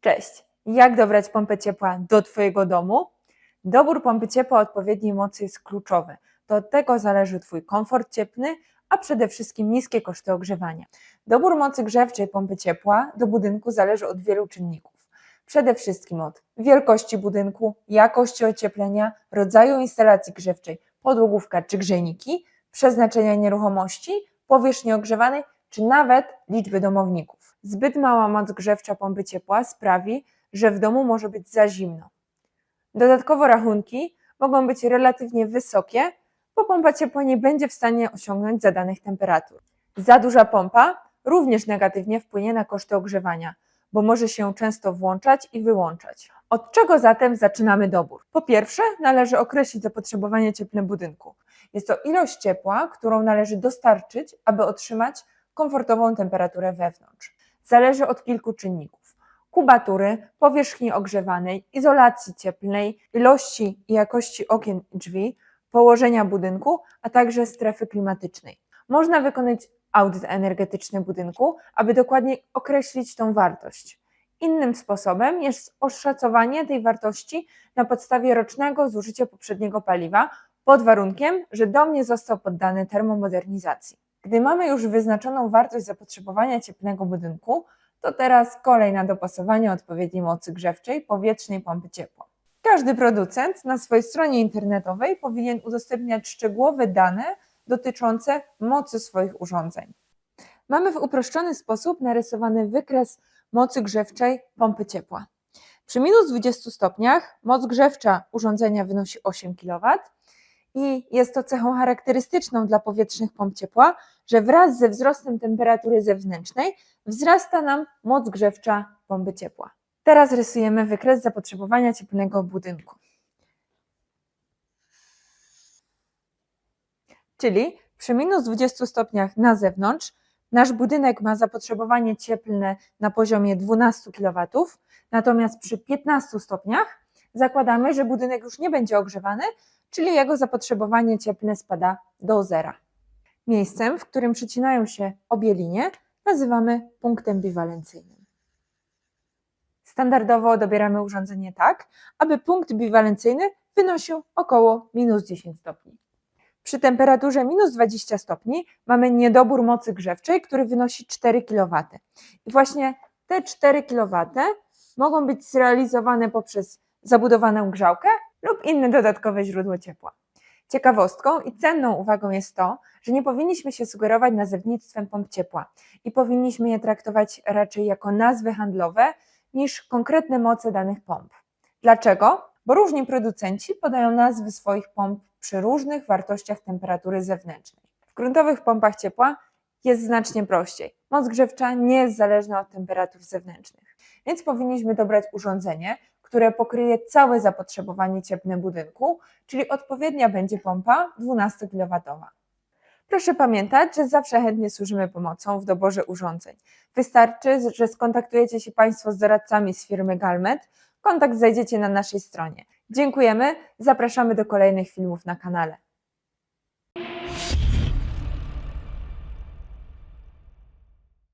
Cześć! Jak dobrać pompę ciepła do Twojego domu? Dobór pompy ciepła odpowiedniej mocy jest kluczowy. To od tego zależy Twój komfort cieplny, a przede wszystkim niskie koszty ogrzewania. Dobór mocy grzewczej pompy ciepła do budynku zależy od wielu czynników. Przede wszystkim od wielkości budynku, jakości ocieplenia, rodzaju instalacji grzewczej, podłogówka czy grzejniki, przeznaczenia nieruchomości, powierzchni ogrzewanej czy nawet liczby domowników. Zbyt mała moc grzewcza pompy ciepła sprawi, że w domu może być za zimno. Dodatkowo rachunki mogą być relatywnie wysokie, bo pompa ciepła nie będzie w stanie osiągnąć zadanych temperatur. Za duża pompa również negatywnie wpłynie na koszty ogrzewania, bo może się często włączać i wyłączać. Od czego zatem zaczynamy dobór? Po pierwsze, należy określić zapotrzebowanie cieplne budynku. Jest to ilość ciepła, którą należy dostarczyć, aby otrzymać komfortową temperaturę wewnątrz. Zależy od kilku czynników: kubatury, powierzchni ogrzewanej, izolacji cieplnej, ilości i jakości okien i drzwi, położenia budynku, a także strefy klimatycznej. Można wykonać audyt energetyczny budynku, aby dokładnie określić tą wartość. Innym sposobem jest oszacowanie tej wartości na podstawie rocznego zużycia poprzedniego paliwa, pod warunkiem, że dom nie został poddany termomodernizacji. Gdy mamy już wyznaczoną wartość zapotrzebowania cieplnego budynku, to teraz kolej na dopasowanie odpowiedniej mocy grzewczej powietrznej pompy ciepła. Każdy producent na swojej stronie internetowej powinien udostępniać szczegółowe dane dotyczące mocy swoich urządzeń. Mamy w uproszczony sposób narysowany wykres mocy grzewczej pompy ciepła. Przy minus 20 stopniach moc grzewcza urządzenia wynosi 8 kW i jest to cechą charakterystyczną dla powietrznych pomp ciepła, że wraz ze wzrostem temperatury zewnętrznej wzrasta nam moc grzewcza pompy ciepła. Teraz rysujemy wykres zapotrzebowania cieplnego budynku. Czyli przy minus 20 stopniach na zewnątrz nasz budynek ma zapotrzebowanie cieplne na poziomie 12 kW, natomiast przy 15 stopniach zakładamy, że budynek już nie będzie ogrzewany, czyli jego zapotrzebowanie cieplne spada do zera. Miejscem, w którym przecinają się obie linie, nazywamy punktem biwalencyjnym. Standardowo dobieramy urządzenie tak, aby punkt biwalencyjny wynosił około minus 10 stopni. Przy temperaturze minus 20 stopni mamy niedobór mocy grzewczej, który wynosi 4 kW. I właśnie te 4 kW mogą być zrealizowane poprzez zabudowaną grzałkę lub inne dodatkowe źródło ciepła. Ciekawostką i cenną uwagą jest to, że nie powinniśmy się sugerować nazewnictwem pomp ciepła i powinniśmy je traktować raczej jako nazwy handlowe niż konkretne moce danych pomp. Dlaczego? Bo różni producenci podają nazwy swoich pomp przy różnych wartościach temperatury zewnętrznej. W gruntowych pompach ciepła jest znacznie prościej. Moc grzewcza nie jest zależna od temperatur zewnętrznych, więc powinniśmy dobrać urządzenie, które pokryje całe zapotrzebowanie cieplne budynku, czyli odpowiednia będzie pompa 12 kW. Proszę pamiętać, że zawsze chętnie służymy pomocą w doborze urządzeń. Wystarczy, że skontaktujecie się Państwo z doradcami z firmy Galmet. Kontakt znajdziecie na naszej stronie. Dziękujemy, zapraszamy do kolejnych filmów na kanale.